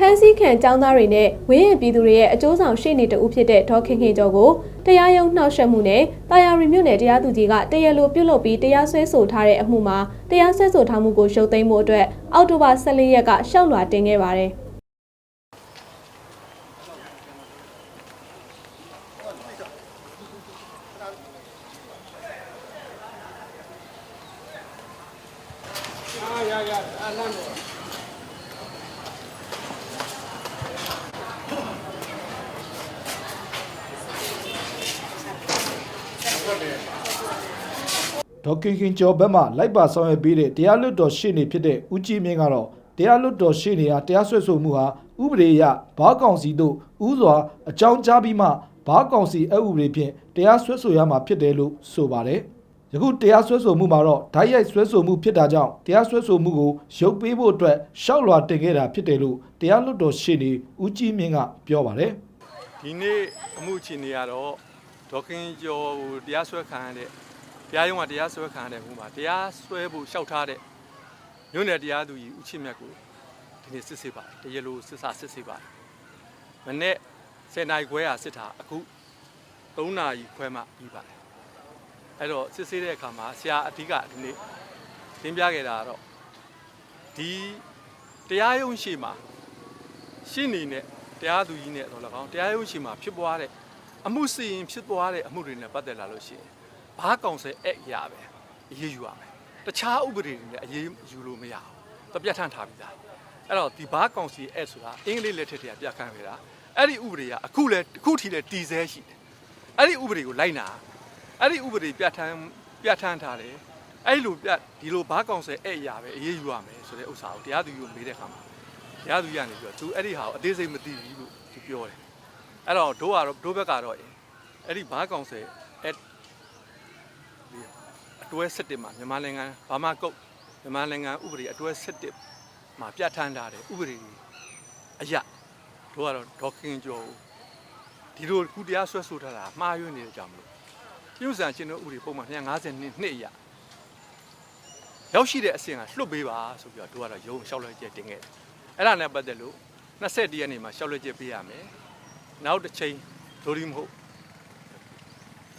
ဖမ်းဆီးခံចောင်းသားတွေနဲ့ဝင်းရပြည်သူတွေရဲ့အကျိုးဆောင်ရှေ့နေတဦးဖြစ်တဲ့ဒေါ်ခင်ခင်ကျော်ကိုတရားရုံးနှောက်ယှက်မှုနဲ့တာယာရီမြို့နယ်တရားသူကြီးကတရားလိုပြုတ်လုပ်ပြီးတရားစွဲဆိုထားတဲ့အမှုမှာတရားစွဲဆိုထားမှုကိုရုပ်သိမ်းမှုအတွက်အောက်တိုဘာ14ရက်ကရှောက်လွှာတင်ခဲ့ပါတယ်။ ဒေါက်ခင်ခင်ကျော်ဘက်မှလိုက်ပါဆောင်ရွက်ပေးတဲ့တရားလွတ်တော်ရှေ့နေဖြစ်တဲ့ဦးကြည်မြင့်ကတော့တရားလွတ်တော်ရှေ့နေဟာတရားစွဲဆိုမှုဟာဥပဒေအရဘားကောင်စီတို့ဥစွာအကြောင်းကြားပြီးမှဘားကောင်စီအဥပဒေဖြင့်တရားစွဲဆိုရမှာဖြစ်တယ်လို့ဆိုပါတယ်။ယခုတရားစွဲဆိုမှုမှာတော့ဓာတ်ရိုက်စွဲဆိုမှုဖြစ်တာကြောင့်တရားစွဲဆိုမှုကိုရုပ်ပေးဖို့အတွက်ရှောက်လွှာတင်ခဲ့တာဖြစ်တယ်လို့တရားလွတ်တော်ရှေ့နေဦးကြည်မြင့်ကပြောပါတယ်။ဒီနေ့အမှုအခြေအနေကတော့ဒေါက်ခင်ကျော်ကိုတရားစွဲခံရတဲ့ တရားရုံးကတရားစွဲခံရတဲ့မှုမှာတရားစွဲဖို့လျှောက်ထားတဲ့မြို့နယ်တရားသူကြီးဦးချင်းမြတ်ကိုဒီနေ့စစ်ဆေးပါတယ်တရားလိုစစ်စာစစ်ဆေးပါတယ်မနေ့10နိုင်ခွဲဟာစစ်တာအခု3နာရီခွဲမှပြီးပါတယ်အဲ့တော့စစ်ဆေးတဲ့အခါမှာဆရာအဓိကဒီနေ့သင်ပြခဲ့တာကတော့ဒီတရားရုံးရှိမှာရှင်းနေနဲ့တရားသူကြီးနဲ့တော့၎င်းတရားရုံးရှင်မှာဖြစ်ပွားတဲ့အမှုစီရင်ဖြစ်ပွားတဲ့အမှုတွေနဲ့ပတ်သက်လာလို့ရှိရင် ဘာကောင်ဆယ်အဲ့ရပဲအရေးယူရမယ်တခြားဥပဒေတွေနဲ့အရေးယူလို့မရဘူးတပြတ်ထန်ထားပြီးသားအဲ့တော့ဒီဘာကောင်စီအဲ့ဆိုတာအင်္ဂလိပ်လက်ထက်တည်းကပြခန့်ခဲ့တာအဲ့ဒီဥပဒေကအခုလဲအခုထိလဲတည်ဆဲရှိတယ်အဲ့ဒီဥပဒေကိုလိုက်နာအဲ့ဒီဥပဒေပြဋ္ဌာန်းပြဋ္ဌာန်းထားတယ်အဲ့လိုပြဒီလိုဘာကောင်ဆယ်အဲ့ရပဲအရေးယူရမယ်ဆိုတဲ့ဥစ္စာကိုတရားသူကြီးကိုမေးတဲ့အခါမှာတရားသူကြီးကနေပြီးတော့သူအဲ့ဒီဟာကိုအသေးစိတ်မသိဘူးလို့သူပြောတယ်အဲ့တော့တို့ကတော့တို့ဘက်ကတော့အဲ့ဒီဘာကောင်ဆယ်အဲ့ ဒီအတွဲ7မှာမြန်မာနိုင်ငံဘာမှကုတ်မြန်မာနိုင်ငံဥပဒေအတွဲ7မှာပြဋ္ဌာန်းထားတယ်ဥပဒေအရတို့ကတော့ဒေါက်ခင်ကျော်ကိုဒီလိုခုတရားဆွဲဆိုထားတာမှားယွင်းနေတဲ့ကြောင့်မလို့ပြုစံချင်းတို့ဥပဒေပုံမှန်250နှစ်နှစ်အရရောက်ရှိတဲ့အဆင့်ကလွတ်ပေးပါဆိုပြီးတော့တို့ကတော့ရုံးလျှောက်လွှဲချက်တင်ခဲ့တယ်အဲ့ဒါနဲ့ပတ်သက်လို့21ရက်နေ့မှာရှောက်လွှဲချက်ပေးရမယ်နောက်တစ်ချိန်ဒိုရီမဟုတ်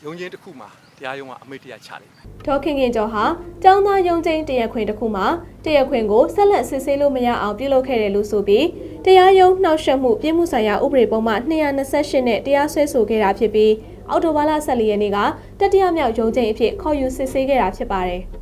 ရုံချင်းတစ်ခုမှာတရားရုံးကအမိန့်တရားချလိုက်မယ်ဒေါ်ခင်ခင်ကျော်ဟာကျောင်းသားရုံးချင်းတရားခွင်တစ်ခုမှာတရားခွင်ကိုဆက်လက်စစ်ဆေးလို့မရအောင်ပြုလုပ်ခဲ့တယ်လို့ဆိုပြီးတရားရုံးနှောက်ယှက်မှုပြည်မှုဆိုင်ရာဥပဒေပုံမှ228နဲ့တရားစွဲဆိုခဲ့တာဖြစ်ပြီးအော်တိုဘာလ14ရက်နေ့ကတတိယမြောက်ရုံးချင်းအဖြစ်ခေါ်ယူစစ်ဆေးခဲ့တာဖြစ်ပါတယ်။